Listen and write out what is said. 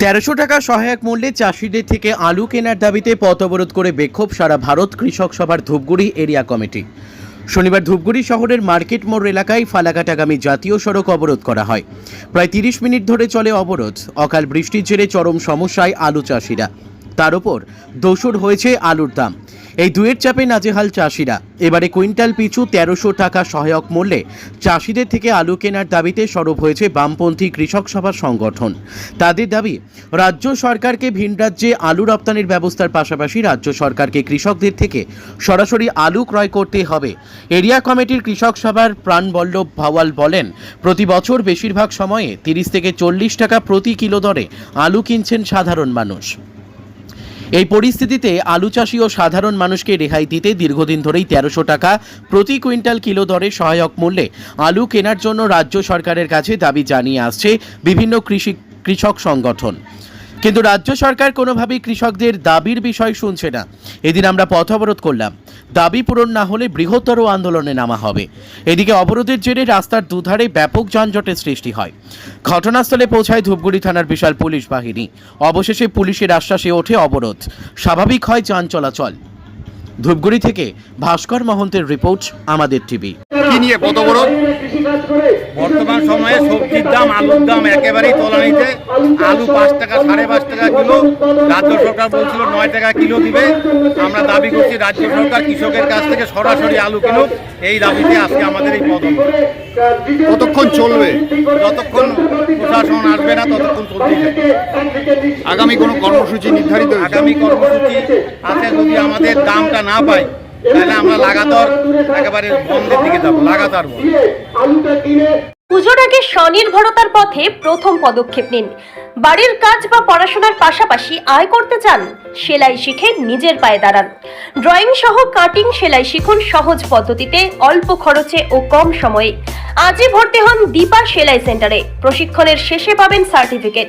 তেরোশো টাকা সহায়ক মূল্যে চাষিদের থেকে আলু কেনার দাবিতে পথ অবরোধ করে বিক্ষোভ সারা ভারত কৃষক সভার ধূপগুড়ি এরিয়া কমিটি। শনিবার ধূপগুড়ি শহরের মার্কেট মোড় এলাকায় ফালাকাটাগামী জাতীয় সড়ক অবরোধ করা হয়। প্রায় তিরিশ মিনিট ধরে চলে অবরোধ। অকাল বৃষ্টির জেরে চরম সমস্যায় আলু চাষিরা। তার ওপর দোসর হয়েছে আলুর দাম। এই দুয়ের চাপে নাজেহাল চাষিরা। এবারে কুইন্টাল পিছু তেরোশো টাকা সহায়ক মূল্যে চাষিদের থেকে আলু কেনার দাবিতে সরব হয়েছে বামপন্থী কৃষক সভার সংগঠন। তাদের দাবি, রাজ্য সরকারকে ভিন রাজ্যে আলু রপ্তানির ব্যবস্থার পাশাপাশি রাজ্য সরকারকে কৃষকদের থেকে সরাসরি আলু ক্রয় করতে হবে। এরিয়া কমিটির কৃষক সভার প্রাণবল্লভ ভাওয়াল বলেন, প্রতি বছর বেশিরভাগ সময়ে তিরিশ থেকে চল্লিশ টাকা প্রতি কিলো দরে আলু কিনছেন সাধারণ মানুষ। এই পরিস্থিতিতে আলু চাষি ও সাধারণ মানুষকে রেহাই দিতে দীর্ঘদিন ধরেই তেরোশো টাকা প্রতি কুইন্টাল কিলো দরে সহায়ক মূল্যে আলু কেনার জন্য রাজ্য সরকারের কাছে দাবি জানিয়ে আসছে বিভিন্ন কৃষি কৃষক সংগঠন। কিন্তু রাজ্য সরকার কোনোভাবেই কৃষকদের দাবির বিষয় শুনছে না। এদিন আমরা পথ অবরোধ করলাম। দাবি পূরণ না হলে বৃহত্তর আন্দোলনে নামা হবে। এদিকে অবরোধের জেরে রাস্তার দুধারে ব্যাপক যানজটের সৃষ্টি হয়। ঘটনাস্থলে পৌঁছায় ধূপগুড়ি থানার বিশাল পুলিশ বাহিনী। অবশেষে পুলিশের আশ্বাসে ওঠে অবরোধ। স্বাভাবিক হয় যান চলাচল। ধূপগুড়ি থেকে ভাস্কর মহন্তের রিপোর্ট, আমাদের টিভি। কি নিয়ে কত বড়? বর্তমান সময়ে সবজির দাম আলুর দাম একেবারেই তলানিতে। আলু পাঁচ টাকা সাড়ে পাঁচ টাকা কিলো। রাজ্য সরকার বলছিল নয় টাকা কিলো দিবে। আমরা দাবি করছি রাজ্য সরকার কৃষকের কাছ থেকে সরাসরি আলু কিনুক। এই দাবিতে আজকে আমাদের এই পদম কতক্ষণ চলবে? যতক্ষণ প্রশাসন আসবে না ততক্ষণ থাকবে আগামী কোনো কর্মসূচি নির্ধারিত আগামী কর্মসূচি আছে যদি আমাদের দামটা না পাই তাহলে আমরা লাগাতার একেবারে বন্ধের দিকে যাব লাগাতার বন্ধ। পুজোর আগে স্বনির্ভরতার পথে প্রথম পদক্ষেপ নিন। বাড়ির কাজ বা পড়াশোনার পাশাপাশি আয় করতে চান সেলাই শিখে নিজের পায়ে দাঁড়ান। ড্রয়িং সহ কাটিং সেলাই শিখুন সহজ পদ্ধতিতে অল্প খরচে ও কম সময়ে। আজই ভর্তি হন দীপা সেলাই সেন্টারে। প্রশিক্ষণের শেষে পাবেন সার্টিফিকেট।